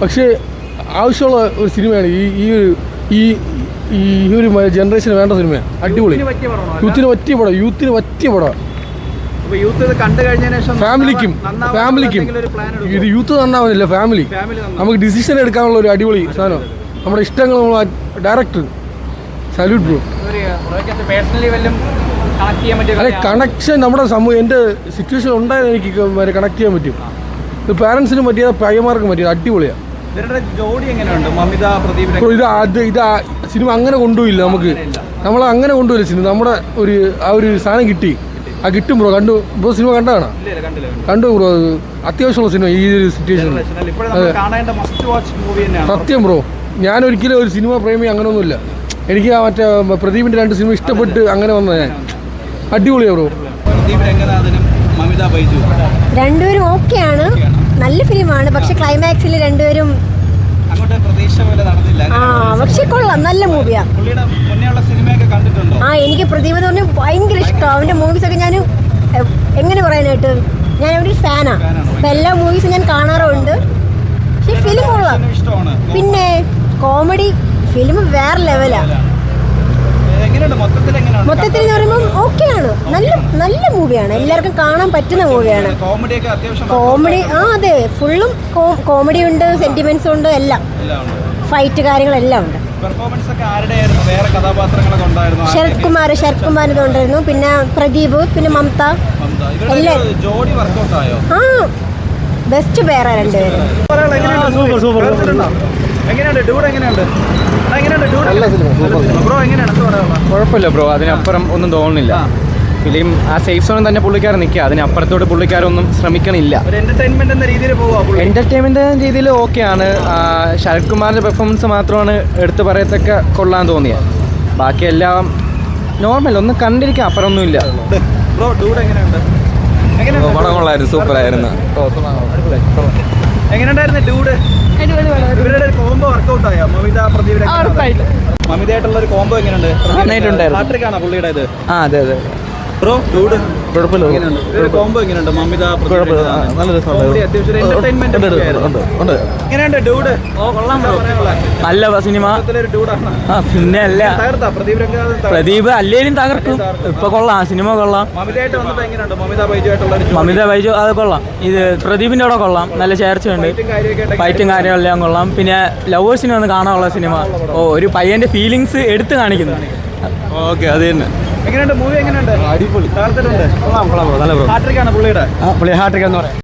പക്ഷേ ആവശ്യമുള്ള ഒരു സിനിമയാണ് ഈ ഈ ഒരു ഈ ഈ ഒരു ജനറേഷന് വേണ്ട സിനിമയാണ് അടിപൊളി. യൂത്തിന് പറ്റിയ പടം. യൂത്തിന് പറ്റിയ പടം. ഫാമിലിക്കും ഫാമിലിക്കും? ഇത് യൂത്ത് നന്നാവുന്നില്ല ഫാമിലി നമുക്ക് ഡിസിഷൻ എടുക്കാനുള്ള ഒരു അടിപൊളി സാധനം. നമ്മുടെ ഇഷ്ടങ്ങൾ ഡയറക്ടർ സല്യൂട്ട് ബ്രോ അല്ലെ കണക്ഷൻ നമ്മുടെ സമൂഹം എന്റെ സിറ്റുവേഷൻ ഉണ്ടായത് എനിക്ക് കണക്ട് ചെയ്യാൻ പറ്റും. ഇത് പാരൻസിനും പറ്റിയത് പയ്യന്മാർക്കും പറ്റിയത് അടിപൊളിയാണ് ഇവരുടെ ജോഡി എങ്ങനെയുണ്ട്? മമിത പ്രദീപ് ബ്രോ ഇത് അത് ഇത് സിനിമ അങ്ങനെ കൊണ്ടുപോയില്ല നമുക്ക്. നമ്മൾ അങ്ങനെ കൊണ്ടുപോയില്ല സിനിമ. നമ്മുടെ ഒരു ആ ഒരു സാധനം കിട്ടി. ആ കിട്ടും ബ്രോ കണ്ടു ബ്രോ സിനിമ കണ്ടാണ് ഇല്ല കണ്ടില്ല കണ്ടു ബ്രോ അത് അത്യാവശ്യമുള്ള സിനിമ ഈ ഒരു സിറ്റുവേഷനിൽ ഇപ്പോൾ കാണേണ്ട മസ്റ്റ് വാച്ച് മൂവി തന്നെയാണ്. സത്യം ബ്രോ ഞാൻ ഒരിക്കലും ഒരു സിനിമ പ്രേമി അങ്ങനെയൊന്നുമില്ല എനിക്ക് ആ മറ്റേ പ്രദീപിന്റെ രണ്ട് സിനിമ ഇഷ്ടപ്പെട്ട് അങ്ങനെ വന്ന ഞാൻ. അടിപൊളിയാണ് ബ്രോ രണ്ടുപേരും ഓക്കെയാണ് നല്ല ഫിലിമാണ്. പക്ഷെ ക്ലൈമാക്സിൽ രണ്ടുപേരും ആ പക്ഷെ കൊള്ളാം. നല്ല മൂവിയാ ആ എനിക്ക് പ്രദീപ് എന്ന് പറഞ്ഞാൽ ഭയങ്കര ഇഷ്ടമാണ് മൂവീസ് ഒക്കെ ഞാൻ എങ്ങനെ പറയാനായിട്ട്? ഞാൻ അവന്റെ ഒരു ഫാനാണ് അപ്പം എല്ലാ മൂവീസും ഞാൻ കാണാറുണ്ട്. പക്ഷെ ഫിലിം കൊള്ളാം. പിന്നെ കോമഡി ഫിലിം വേറെ ലെവലാണ് എങ്ങനെയുണ്ട്? മൊത്തത്തിൽ എന്ന് പറയുമ്പോൾ ഓക്കെയാണ് മൂവിയാണ്. എല്ലാവർക്കും കാണാൻ പറ്റുന്ന മൂവിയാണ്. കോമഡി ആ അതെ. ഫുള്ളും കോമഡി ഉണ്ട് സെന്റിമെന്റ്സ് ഉണ്ട് എല്ലാം. ഫൈറ്റ് കാര്യങ്ങളെല്ലാം ഉണ്ട്. ശരത് കുമാർ ശരത് കുമാർ ഉണ്ടായിരുന്നു. പിന്നെ പ്രദീപ് പിന്നെ മമത. ആ ബെസ്റ്റ് പേരാ. രണ്ടുപേരും സൂപ്പർ സൂപ്പർ എങ്ങനെയുണ്ട്? എങ്ങനെയുണ്ട്? ഡൂഡ്? ബ്രോ എങ്ങനെയാണ്? കുഴപ്പമില്ല ബ്രോ അതിനപ്പുറം ഒന്നും തോന്നുന്നില്ല. ഫിലിം ആ സേഫ് സോണിൽ തന്നെ പുള്ളിക്കാരൻ നിൽക്കുക. അതിനപ്പുറത്തോട്ട് പുള്ളിക്കാരൊന്നും ശ്രമിക്കണില്ല. ഒരു എന്റർടൈൻമെന്റ് എന്ന രീതിയിൽ പോവാ പുള്ളി. എന്റർടൈൻമെന്റ് രീതിയിൽ ഓക്കെയാണ് ശരത് കുമാറിന്റെ പെർഫോമൻസ് മാത്രമാണ് എടുത്തു പറയത്തക്ക കൊള്ളാൻ തോന്നിയത് ബാക്കിയെല്ലാം നോർമൽ ഒന്ന് കണ്ടിരിക്കാം അപ്പുറമൊന്നുമില്ല. പടം കൊള്ളായിരുന്നു സൂപ്പറായിരുന്നു എങ്ങനെയുണ്ടായിരുന്നു ഡൂഡ് ഇവരുടെ ഒരു കോംബോ വർക്ക്ഔട്ട് ആയോ? മമിത പ്രദീപ് മമിതയായിട്ടുള്ള ഒരു കോംബോ എങ്ങനെയുണ്ട്? പുള്ളിയുടെ ഇത് ആ അതെ അതെ. ബ്രോ ഡൂഡ് കുഴപ്പമില്ല. എങ്ങനെയുണ്ട്? ഇവരുടെ കോംബോ എങ്ങനെയുണ്ട്? മമിത പ്രദീപ് കുഴപ്പമില്ല. നല്ല രസമുണ്ട്. Dude cinema. ഒരു ഡൂഡാണ് ആ പിന്നെ അല്ല. തകർത്താ? പ്രദീപ് രംഗനാഥൻ തകർത്താ? പ്രദീപ് അല്ലേലും തകർക്കും. ഇപ്പൊ കൊള്ളാം സിനിമ കൊള്ളാം. മമിത ബൈജു അത് കൊള്ളാം. ഇത് പ്രദീപിന്റെ കൂടെ കൊള്ളാം. നല്ല ചേർച്ചയുണ്ട്. ഫൈറ്റും കാര്യങ്ങളെല്ലാം കൊള്ളാം. പിന്നെ ലവേഴ്സിനെ ഒന്ന് കാണാനുള്ള സിനിമ. ഓ ഒരു പയ്യന്റെ ഫീലിങ്സ് എടുത്തു കാണിക്കുന്നു. ഓക്കെ അത് തന്നെ. എങ്ങനെയുണ്ട്? മൂവി എങ്ങനെയുണ്ട്? അടിപൊളി. തകർത്തിട്ടുണ്ട് നല്ല ബ്രോ. ഹാട്രിക് ആണ് പുള്ളിയുടെ. ആ പുള്ളി ഹാട്രിക് എന്ന് പറയാം.